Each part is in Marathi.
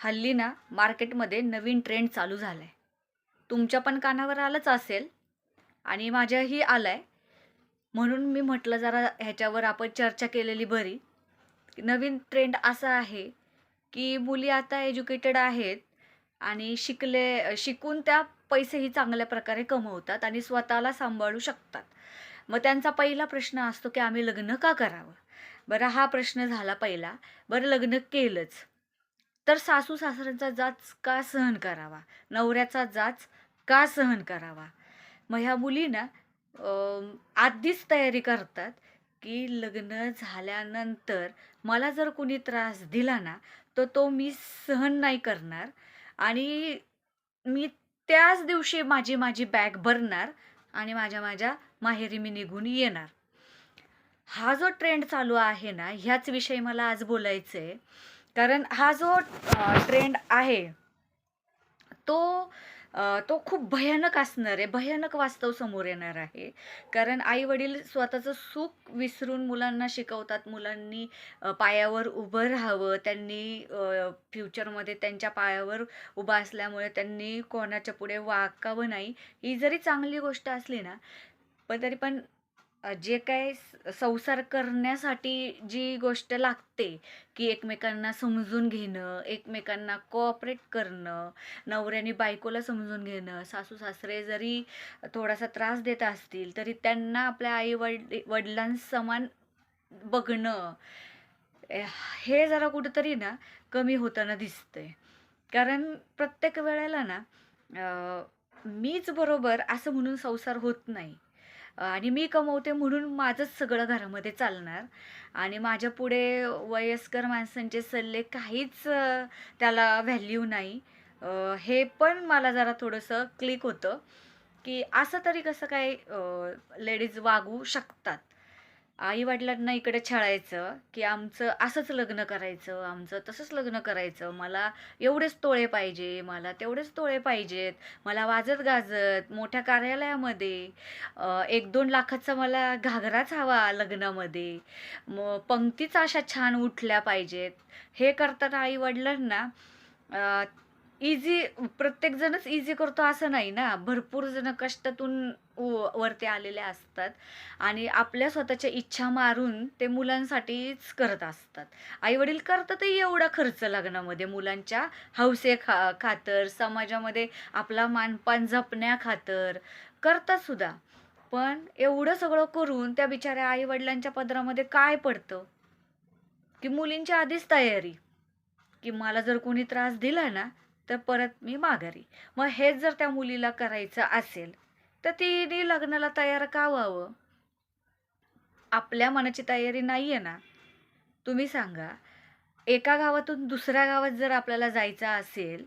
हल्ली ना मार्केटमध्ये नवीन ट्रेंड चालू झाला आहे तुमच्या पण कानावर आलंच असेल आणि माझ्याही आला आहे म्हणून मी म्हटलं जरा ह्याच्यावर आपण चर्चा केलेली बरी. नवीन ट्रेंड असा आहे की मुली आता एज्युकेटेड आहेत आणि शिकले शिकून त्या पैसेही चांगल्या प्रकारे कमवतात आणि स्वतःला सांभाळू शकतात. मग त्यांचा पहिला प्रश्न असतो की आम्ही लग्न का करावं? बरं हा प्रश्न झाला पहिला. बरं लग्न केलंच. तर सासू सासऱ्यांचा जाच का सहन करावा? नवऱ्याचा जाच का सहन करावा? मग ह्या मुलींना आधीच तयारी करतात की लग्न झाल्यानंतर मला जर कोणी त्रास दिला ना तर तो मी सहन नाही करणार आणि मी त्याच दिवशी माझी माझी बॅग भरणार आणि माझ्या माझ्या माहेरी मी निघून येणार. हा जो ट्रेंड चालू आहे ना ह्याच विषयी मला आज बोलायचं आहे कारण हा जो ट्रेंड आहे तो तो खूप भयानक असणार आहे भयानक वास्तव समोर येणार आहे. कारण आई वडील स्वतःचं सुख विसरून मुलांना शिकवतात मुलांनी पायावर उभं राहावं त्यांनी फ्युचरमध्ये त्यांच्या पायावर उभा असल्यामुळे त्यांनी कोणाच्या पुढे वाकावं नाही. ही जरी चांगली गोष्ट असली ना पण तरी पण जे काय संसार करण्यासाठी जी गोष्ट लागते की एकमेकांना समजून घेणं एकमेकांना कोऑपरेट करणं नवऱ्याने बायकोला समजून घेणं सासू सासरे जरी थोडासा त्रास देत असतील तरी त्यांना आपल्या आई वड वडिलांसमान बघणं हे जरा कुठंतरी ना कमी होताना दिसतंय. कारण प्रत्येक वेळेला ना मीच बरोबर असं म्हणून संसार होत नाही. आणि मी कमवते म्हणून माझंच सगळं घरामध्ये चालणार. आणि माझ्या पुढे वयस्कर माणसांचे सल्ले काहीच त्याला व्हॅल्यू नाही. हे पण मला जरा थोडंसं क्लिक होतं की असं तरी कसं काय लेडीज वागू शकतात? आई वडिलांना इकडे छळायचं की आमचं असंच लग्न करायचं आमचं तसंच लग्न करायचं. मला एवढेच तोळे पाहिजे मला तेवढेच तोळे पाहिजेत मला वाजत गाजत मोठ्या कार्यालयामध्ये एक दोन लाखाचा मला घागराच हवा लग्नामध्ये. मग पंक्तीच अशा छान उठल्या पाहिजेत. हे करताना आई वडिलांना इझी प्रत्येकजणच इझी करतो असं नाही ना. भरपूर जण कष्टातून व- वरती आलेले असतात आणि आपल्या स्वतःच्या इच्छा मारून ते मुलांसाठीच करत असतात. आई वडील करतातही एवढा खर्च लग्नामध्ये मुलांच्या. हौसे खा खातर समाजामध्ये आपला मानपान जपण्या खातर करतात सुद्धा. पण एवढं सगळं करून त्या बिचाऱ्या आई वडिलांच्या पदरामध्ये काय पडतं? की मुलींची आधीच तयारी. की मला जर कोणी त्रास दिला ना तर परत मी माघारी. मग हेच जर त्या मुलीला करायचं असेल तर तिने लग्नाला तयार का व्हावं? आपल्या मनाची तयारी नाही आहे ना. तुम्ही सांगा एका गावातून दुसऱ्या गावात जर आपल्याला जायचं असेल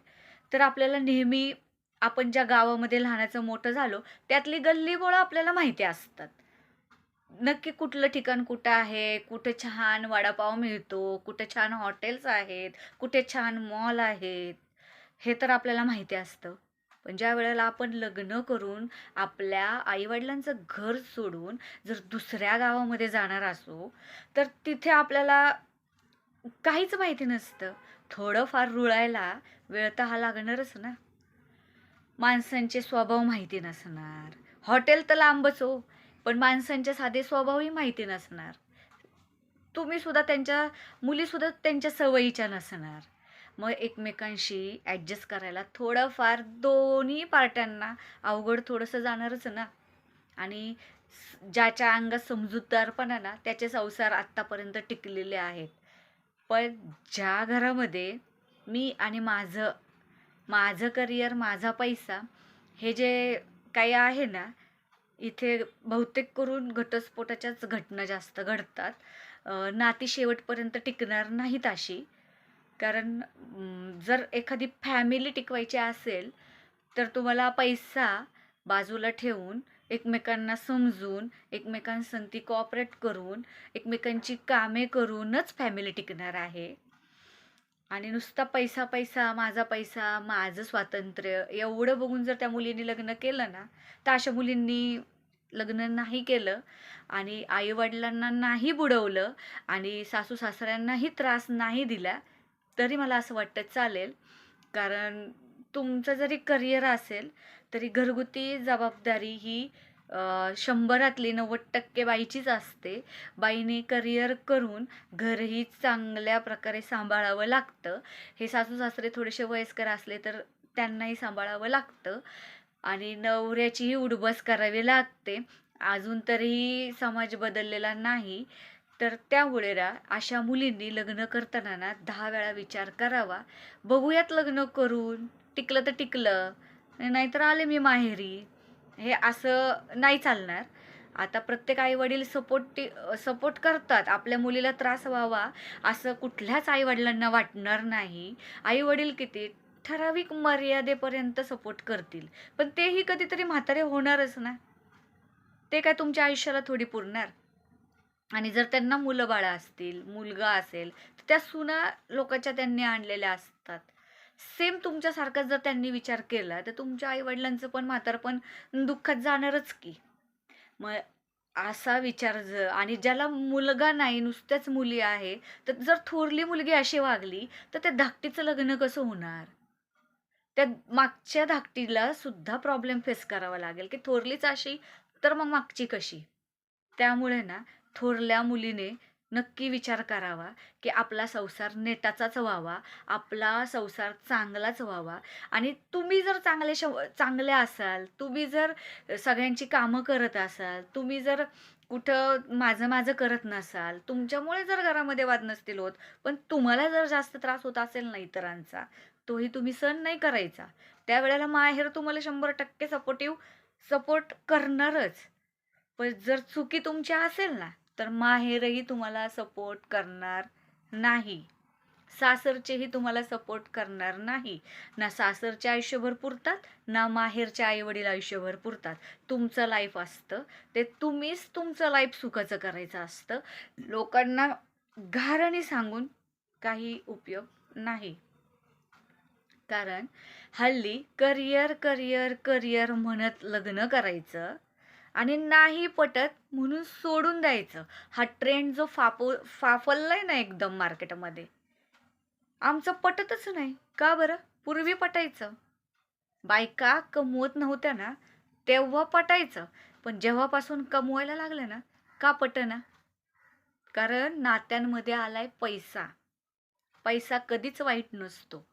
तर आपल्याला नेहमी आपण ज्या गावामध्ये लहानाचं मोठं झालो त्यातली गल्लीबोळं आपल्याला माहिती असतात. नक्की कुठलं ठिकाण कुठं आहे कुठे छान वडापाव मिळतो कुठे छान हॉटेल्स आहेत कुठे छान मॉल आहेत. हे तर आपल्याला माहिती असतं. पण ज्या वेळेला आपण लग्न करून आपल्या आईवडिलांचं घर सोडून जर दुसऱ्या गावामध्ये जाणार असो तर तिथे आपल्याला काहीच माहिती नसतं. थोडंफार रुळायला वेळ तर हा लागणारच ना. माणसांचे स्वभाव माहिती नसणार. हॉटेल तर लांबच हो पण माणसांचे साधे स्वभावही माहिती नसणार. तुम्ही सुद्धा त्यांच्या मुलीसुद्धा त्यांच्या सवयीच्या नसणार. मग एकमेकांशी ॲडजस्ट करायला थोडंफार दोन्ही पार्ट्यांना अवघड थोडंसं जाणारच ना. आणि ज्याच्या अंगात समजूतदारपणा ना त्याचे संसार आत्तापर्यंत टिकलेले आहेत. पण ज्या घरामध्ये मी आणि माझं माझं करिअर माझा पैसा हे जे काही आहे ना इथे बहुतेक करून घटस्फोटाच्याच घटना जास्त घडतात. नाती शेवटपर्यंत टिकणार नाहीत अशी. कारण जर एखादी फॅमिली टिकवायची असेल तर तुम्हाला पैसा बाजूला ठेवून एकमेकांना समजून एकमेकांसंगती कॉपरेट करून एकमेकांची कामे करूनच फॅमिली टिकणार आहे. आणि नुसता पैसा पैसा माझा पैसा माझं स्वातंत्र्य एवढं बघून जर त्या मुलींनी लग्न केलं ना तर अशा मुलींनी लग्न नाही केलं आणि आईवडिलांना नाही बुडवलं आणि सासू सासऱ्यांनाही त्रास नाही दिला तरी मला असं वाटतं चालेल. कारण तुमचं जरी करिअर असेल तरी घरगुती जबाबदारी ही शंभरातली नव्वद टक्के बाईचीच असते. बाईने करिअर करून घरही चांगल्या प्रकारे सांभाळावं लागतं. हे सासू सासरे थोडेसे वयस्कर असले तर त्यांनाही सांभाळावं लागतं. आणि नवऱ्याचीही उडबस करावी लागते. अजून तरीही समाज बदललेला नाही. तर त्यामुळे ना अशा मुलींनी लग्न करताना ना दहा वेळा विचार करावा. बघूयात लग्न करून टिकलं तर टिकलं नाहीतर आले मी माहेरी. हे असं नाही चालणार. आता प्रत्येक आईवडील सपोर्ट सपोर्ट करतात. आपल्या मुलीला त्रास व्हावा असं कुठल्याच आईवडिलांना वाटणार नाही. आईवडील किती ठराविक मर्यादेपर्यंत सपोर्ट करतील. पण तेही कधीतरी म्हातारे होणारच ना. ते काय तुमच्या आयुष्याला थोडी पुरणार? आणि जर त्यांना मुलं बाळं असतील मुलगा असेल तर त्या सुना लोकांच्या त्यांनी आणलेल्या असतात. सेम तुमच्यासारखाच जर त्यांनी विचार केला तर तुमच्या आईवडिलांचं पण म्हातारपण दुःखात जाणारच की. मग असा विचार ज आणि ज्याला मुलगा नाही नुसत्याच मुली आहे तर जर थोरली मुलगी अशी वागली तर त्या धाकटीचं लग्न कसं होणार? त्या मागच्या धाकटीला सुद्धा प्रॉब्लेम फेस करावा लागेल की थोरलीच अशी तर मग मागची कशी? त्यामुळे ना थोरल्या मुलीने नक्की विचार करावा की आपला संसार नेटाचाच व्हावा आपला संसार चांगलाच व्हावा. आणि तुम्ही जर चांगले शव चांगले असाल तुम्ही जर सगळ्यांची कामं करत असाल तुम्ही जर कुठं माझं माझं करत नसाल तुमच्यामुळे जर घरामध्ये वाद नसतील होत पण तुम्हाला जर जास्त त्रास होत असेल ना इतरांचा तोही तुम्ही सहन नाही करायचा. त्यावेळेला माहेर तुम्हाला शंभर टक्के सपोर्टिव्ह सपोर्ट करणारच. पण जर चुकी तुमची असेल ना तर माहेरही तुम्हाला सपोर्ट करणार नाही. सासरचेही तुम्हाला सपोर्ट करणार नाही. ना सासरचे आयुष्यभर पुरतात ना माहेरचे आईवडील आयुष्यभर पुरतात तुमचं लाईफ असतं. ते तुम्हीच तुमचं लाईफ सुखाचं करायचं असतं. लोकांना घाराने सांगून काही उपयोग नाही. कारण हल्ली करिअर करिअर करिअर म्हणत लग्न करायचं आणि नाही पटत म्हणून सोडून द्यायचं. हा ट्रेंड जो फापो आहे ना एकदम मार्केटमध्ये आमचं पटतच नाही. का बरं? पूर्वी पटायचं. बायका कमवत नव्हत्या ना तेव्हा पटायचं. पण जेव्हापासून कमवायला लागलं ना का पटना? कारण नात्यांमध्ये आलाय पैसा. पैसा कधीच वाईट नसतो.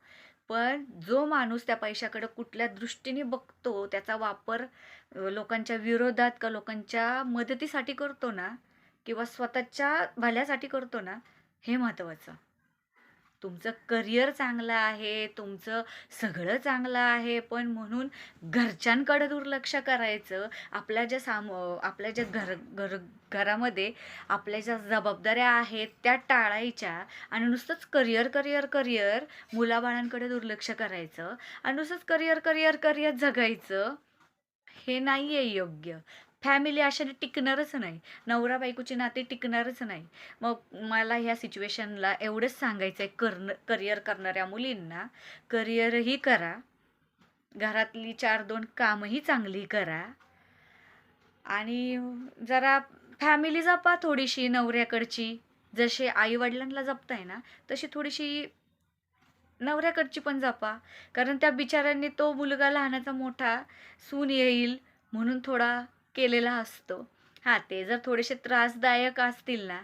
पण जो माणूस त्या पैशाकडे कुठल्या दृष्टीने बघतो त्याचा वापर लोकांच्या विरोधात का लोकांच्या मदतीसाठी करतो ना किंवा स्वतःच्या भल्यासाठी करतो ना हे महत्त्वाचं तुमचं करिअर चांगलं आहे तुमचं सगळं चांगलं आहे पण म्हणून घरच्यांकडे दुर्लक्ष करायचं आपल्या ज्या साम आपल्या ज्या घर घर घरामध्ये आपल्या ज्या जबाबदाऱ्या आहेत त्या टाळायच्या आणि नुसतंच करिअर करिअर करिअर मुलाबाळांकडे दुर्लक्ष करायचं आणि नुसतंच करिअर करिअर करिअर जगायचं हे नाही आहे योग्य. फॅमिली अशाने टिकणारच नाही. नवरा बायकोची नाते टिकणारच नाही. मग मला ह्या सिच्युएशनला एवढंच सांगायचं आहे करण करिअर करणाऱ्या मुलींना करिअरही करा. घरातली चार दोन कामही चांगली करा. आणि जरा फॅमिली जपा थोडीशी नवऱ्याकडची. जशी आईवडिलांना जपताय ना तशी थोडीशी नवऱ्याकडची पण जपा. कारण त्या बिचाऱ्यांनी तो मुलगा लहानाचा मोठा सून येईल म्हणून थोडा केलेला असतो. हां ते जर थोडेसे त्रासदायक असतील ना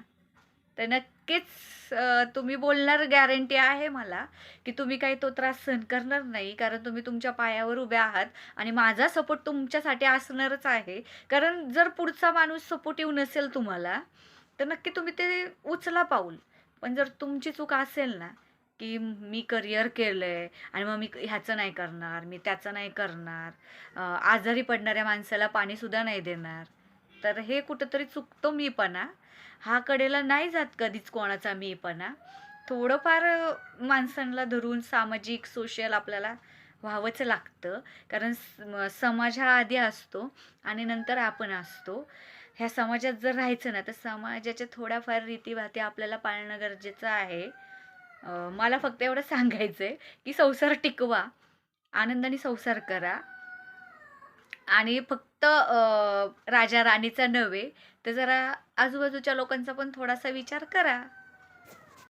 तर नक्कीच तुम्ही बोलणार गॅरंटी आहे मला की तुम्ही काही तो त्रास सहन करणार नाही कारण तुम्ही तुमच्या पायावर उभे आहात आणि माझा सपोर्ट तुमच्यासाठी असणारच आहे. कारण जर पुढचा माणूस सपोर्टिव्ह नसेल तुम्हाला तर नक्की तुम्ही ते उचला पाऊल. पण जर तुमची चूक असेल ना की मी करिअर केलं आहे आणि मग मी ह्याचं नाही करणार मी त्याचं नाही करणार आजारी पडणाऱ्या माणसाला पाणीसुद्धा नाही देणार. तर हे कुठंतरी चुकतो मीपणा. हा कडेला नाही जात कधीच कोणाचा मीपणा. थोडंफार माणसांना धरून सामाजिक सोशल आपल्याला व्हावंच लागतं. कारण स- समाज हा आधी असतो आणि नंतर आपण असतो. ह्या समाजात जर राहायचं ना तर समाजाच्या थोड्याफार रीतीभाती आपल्याला पाळणं गरजेचं आहे. मला फक्त एवढं सांगायचं आहे की संसार टिकवा आनंदाने संसार करा. आणि फक्त राजा राणीचा नव्हे तर जरा आजूबाजूच्या लोकांचा पण थोडासा विचार करा.